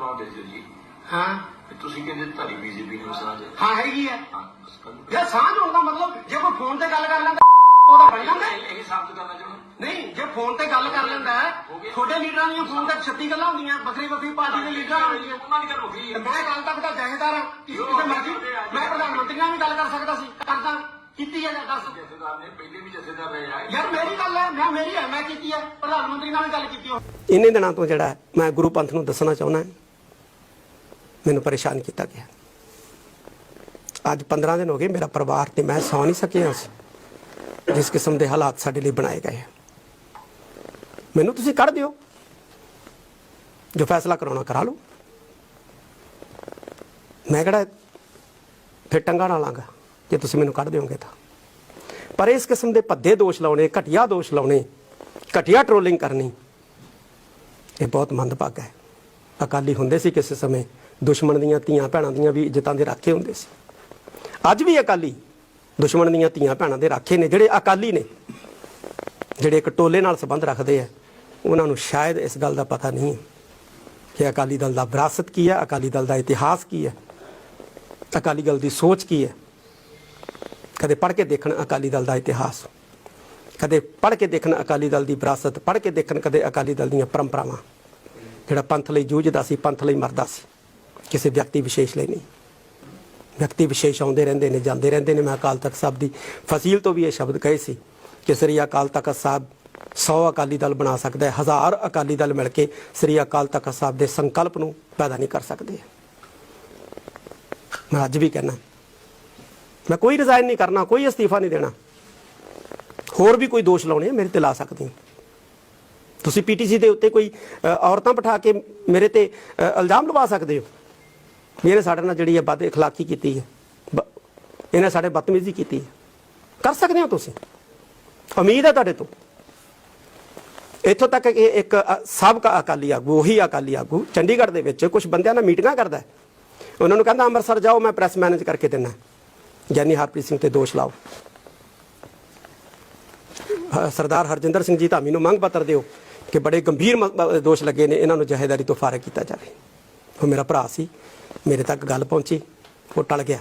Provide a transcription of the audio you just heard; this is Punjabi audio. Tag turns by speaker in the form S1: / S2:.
S1: ਜਵਾਬ ਦੇ ਦਿਓ ਜੀ?
S2: ਹਾਂ।
S1: ਤੇ ਤੁਸੀਂ ਕਹਿੰਦੇ ਤੁਹਾਡੀ ਬੀਜੇਪੀ ਨੂੰ ਸਾਂਝ ਹੈ।
S2: ਹਾਂ ਹੈਗੀ ਆ
S1: ਹਾਂ ਬਸ।
S2: ਯਾਰ ਸਾਂਝ ਹੋਣ ਦਾ ਮਤਲਬ ਜੇ ਕੋਈ ਫੋਨ ਤੇ ਗੱਲ ਕਰ ਲੈਂਦਾ ਉਹਦਾ ਬਣ ਜਾਂਦਾ। ਹੈ।
S1: ਇਹ ਸਾਬਤ ਕਰਨਾ ਚਾਹੁੰਦਾ।
S2: ਨਹੀਂ ਜੇ ਫੋਨ ਤੇ ਗੱਲ ਕਰ ਲੈਂਦਾ ਹੈ, ਤੁਹਾਡੇ ਲੀਡਰਾਂ ਦੀਆਂ ਫੋਨ ਤੇ 36 ਗੱਲਾਂ ਹੁੰਦੀਆਂ ਵੱਖਰੀ ਵੱਖਰੀ ਪਾਰਟੀ ਦੇ ਲੀਡਰਾਂ ਹੁੰਦੀਆਂ।
S1: ਉਹਨਾਂ ਦੀ ਗੱਲ ਹੋ ਗਈ।
S2: ਤੇ ਮੈਂ ਕੱਲ ਤੱਕ ਦਾ ਜਹੇਦਾਰ ਹਾਂ। ਕਿਸੇ ਮਰਜ਼ੀ ਮੈਂ ਪ੍ਰਧਾਨ ਮੰਤਰੀ ਨਾਲ ਵੀ ਗੱਲ ਕਰ ਸਕਦਾ ਸੀ। ਕਰਦਾ। ਕੀਤੀ ਹੈ ਜਾਂ ਦੱਸ।
S1: ਜਥੇਦਾਰ ਨੇ ਪਹਿਲੇ ਵੀ ਜਥੇਦਾਰ ਰਹੇ ਆ।
S2: ਯਾਰ ਮੇਰੀ ਗੱਲ ਹੈ ਮੈਂ ਮੇਰੀ ਹੈ ਮੈਂ ਕੀਤੀ ਹੈ। ਪ੍ਰਧਾਨ ਮੰਤਰੀ ਨਾਲ ਵੀ ਗੱਲ ਕੀਤੀ ਉਹ
S3: ਇੰਨੇ ਦਿਨਾਂ ਤੋਂ ਜਿਹੜਾ ਹੈ, ਮੈਂ ਗੁਰੂ ਪੰਥ ਨੂੰ ਦੱਸਣਾ ਚਾਹੁੰਦਾ ਮੈਨੂੰ ਪਰੇਸ਼ਾਨ ਕੀਤਾ ਗਿਆ। ਅੱਜ 15 ਦਿਨ ਹੋ ਗਏ ਮੇਰਾ ਪਰਿਵਾਰ ਤੇ ਮੈਂ ਸੌ ਨਹੀਂ ਸਕਿਆ ਸੀ, ਜਿਸ ਕਿਸਮ ਦੇ ਹਾਲਾਤ ਸਾਡੇ ਲਈ ਬਣਾਏ ਗਏ ਮੈਨੂੰ ਤੁਸੀਂ ਕੱਢ ਦਿਓ। ਜੋ ਫੈਸਲਾ ਕਰਾਉਣਾ ਕਰਾ ਲਓ। ਮੈਂ ਕਿਹੜਾ ਫਿਰ ਟੰਗਾ ਨਾ ਲਾਂਗਾ ਜੇ ਤੁਸੀਂ ਮੈਨੂੰ ਕੱਢ ਦਿਓਗੇ ਤਾਂ। ਪਰ ਇਸ ਕਿਸਮ ਦੇ ਭੱਦੇ ਦੋਸ਼ ਲਾਉਣੇ, ਘਟੀਆ ਦੋਸ਼ ਲਾਉਣੇ, ਘਟੀਆ ਟ੍ਰੋਲਿੰਗ ਕਰਨੀ, ਇਹ ਬਹੁਤ ਮੰਦਭਾਗਾ ਹੈ। ਅਕਾਲੀ ਹੁੰਦੇ ਸੀ ਕਿਸੇ ਸਮੇਂ ਦੁਸ਼ਮਣ ਦੀਆਂ ਧੀਆਂ ਭੈਣਾਂ ਦੀਆਂ ਵੀ ਇੱਜ਼ਤਾਂ ਦੇ ਰਾਖੇ ਹੁੰਦੇ ਸੀ। ਅੱਜ ਵੀ ਅਕਾਲੀ ਦੁਸ਼ਮਣ ਦੀਆਂ ਧੀਆਂ ਭੈਣਾਂ ਦੇ ਰਾਖੇ ਨੇ, ਜਿਹੜੇ ਅਕਾਲੀ ਨੇ, ਜਿਹੜੇ ਇੱਕ ਟੋਲੇ ਨਾਲ ਸੰਬੰਧ ਰੱਖਦੇ ਆ, ਉਹਨਾਂ ਨੂੰ ਸ਼ਾਇਦ ਇਸ ਗੱਲ ਦਾ ਪਤਾ ਨਹੀਂ ਹੈ ਕਿ ਅਕਾਲੀ ਦਲ ਦਾ ਵਿਰਾਸਤ ਕੀ ਹੈ ਅਕਾਲੀ ਦਲ ਦਾ ਇਤਿਹਾਸ ਕੀ ਹੈ ਅਕਾਲੀ ਦਲ ਦੀ ਸੋਚ ਕੀ ਹੈ ਕਦੇ ਪੜ੍ਹ ਕੇ ਦੇਖਣ ਅਕਾਲੀ ਦਲ ਦਾ ਇਤਿਹਾਸ, ਕਦੇ ਪੜ੍ਹ ਕੇ ਦੇਖਣ ਅਕਾਲੀ ਦਲ ਦੀ ਵਿਰਾਸਤ, ਪੜ੍ਹ ਕੇ ਦੇਖਣ ਕਦੇ ਅਕਾਲੀ ਦਲ ਦੀਆਂ ਪਰੰਪਰਾਵਾਂ, ਜਿਹੜਾ ਪੰਥ ਲਈ ਜੂਝਦਾ ਸੀ, ਪੰਥ ਲਈ ਮਰਦਾ ਸੀ। ਕਿਸੇ ਵਿਅਕਤੀ ਵਿਸ਼ੇਸ਼ ਲਈ ਨਹੀਂ। ਵਿਅਕਤੀ ਵਿਸ਼ੇਸ਼ ਆਉਂਦੇ ਰਹਿੰਦੇ ਨੇ ਜਾਂਦੇ ਰਹਿੰਦੇ ਨੇ। ਮੈਂ ਅਕਾਲ ਤਖਤ ਸਾਹਿਬ ਦੀ ਫਸੀਲ ਤੋਂ ਵੀ ਇਹ ਸ਼ਬਦ ਕਹੇ ਸੀ ਕਿ ਸ੍ਰੀ ਅਕਾਲ ਤਖਤ ਸਾਹਿਬ 100 ਅਕਾਲੀ ਦਲ ਬਣਾ ਸਕਦਾ ਹੈ ਹਜ਼ਾਰ ਅਕਾਲੀ ਦਲ ਮਿਲ ਕੇ ਸ੍ਰੀ ਅਕਾਲ ਤਖਤ ਸਾਹਿਬ ਦੇ ਸੰਕਲਪ ਨੂੰ ਪੈਦਾ ਨਹੀਂ ਕਰ ਸਕਦੇ। ਮੈਂ ਅੱਜ ਵੀ ਕਹਿਣਾ ਮੈਂ ਕੋਈ ਰਿਜ਼ਾਈਨ ਨਹੀਂ ਕਰਨਾ ਕੋਈ ਅਸਤੀਫਾ ਨਹੀਂ ਦੇਣਾ। ਹੋਰ ਵੀ ਕੋਈ ਦੋਸ਼ ਲਾਉਣੇ ਆ, ਮੇਰੇ ਤੇ ਲਾ ਸਕਦੇ ਹੋ। ਤੁਸੀਂ ਪੀਟੀਸੀ ਦੇ ਉੱਤੇ ਕੋਈ ਔਰਤਾਂ ਬਿਠਾ ਕੇ ਮੇਰੇ ਤੇ ਇਲਜ਼ਾਮ ਲਵਾ ਸਕਦੇ ਹੋ। ਇਹਨੇ ਸਾਡੇ ਨਾਲ ਜਿਹੜੀ ਹੈ ਬਦ اخلاقی ਕੀਤੀ ਹੈ ਬ- ਇਹਨੇ ਸਾਡੇ ਬਦਤਮੀਜ਼ੀ ਕੀਤੀ ਹੈ ਕਰ ਸਕਦੇ ਹੋ ਤੁਸੀਂ ਉਮੀਦ ਹੈ ਤੁਹਾਡੇ ਤੋਂ ਇੱਥੋਂ ਤੱਕ ਕਿ ਇੱਕ ਅ, ਸਾਬਕਾ ਅਕਾਲੀ ਆਗੂ ਉਹੀ ਅਕਾਲੀ ਆਗੂ ਚੰਡੀਗੜ੍ਹ ਦੇ ਵਿੱਚ ਕੁਝ ਬੰਦਿਆਂ ਨਾਲ ਮੀਟਿੰਗਾਂ ਕਰਦਾ ਹੈ। ਉਹਨਾਂ ਨੂੰ ਕਹਿੰਦਾ ਅੰਮ੍ਰਿਤਸਰ ਜਾਓ ਮੈਂ ਪ੍ਰੈਸ ਮੈਨੇਜ ਕਰਕੇ ਦਿੰਦਾ ਗਿਆਨੀ ਹਰਪ੍ਰੀਤ ਸਿੰਘ ਤੇ ਦੋਸ਼ ਲਾਓ ਹ- ਸਰਦਾਰ ਹਰਜਿੰਦਰ ਸਿੰਘ ਜੀ ਧਾਮੀ ਨੂੰ ਮੰਗ ਪੱਤਰ ਦਿਓ ਕਿ ਬੜੇ ਗੰਭੀਰ ਮ- ਮ- ਦੋਸ਼ ਲੱਗੇ ਨੇ ਇਹਨਾਂ ਨੂੰ ਜਹੇਦਾਰੀ ਤੋਂ ਫਾਰਗ ਕੀਤਾ ਜਾਵੇ ਉਹ ਮੇਰਾ ਭਰਾ ਸੀ ਮੇਰੇ ਤੱਕ ਗੱਲ ਪਹੁੰਚੀ ਉਹ ਟਲ ਗਿਆ।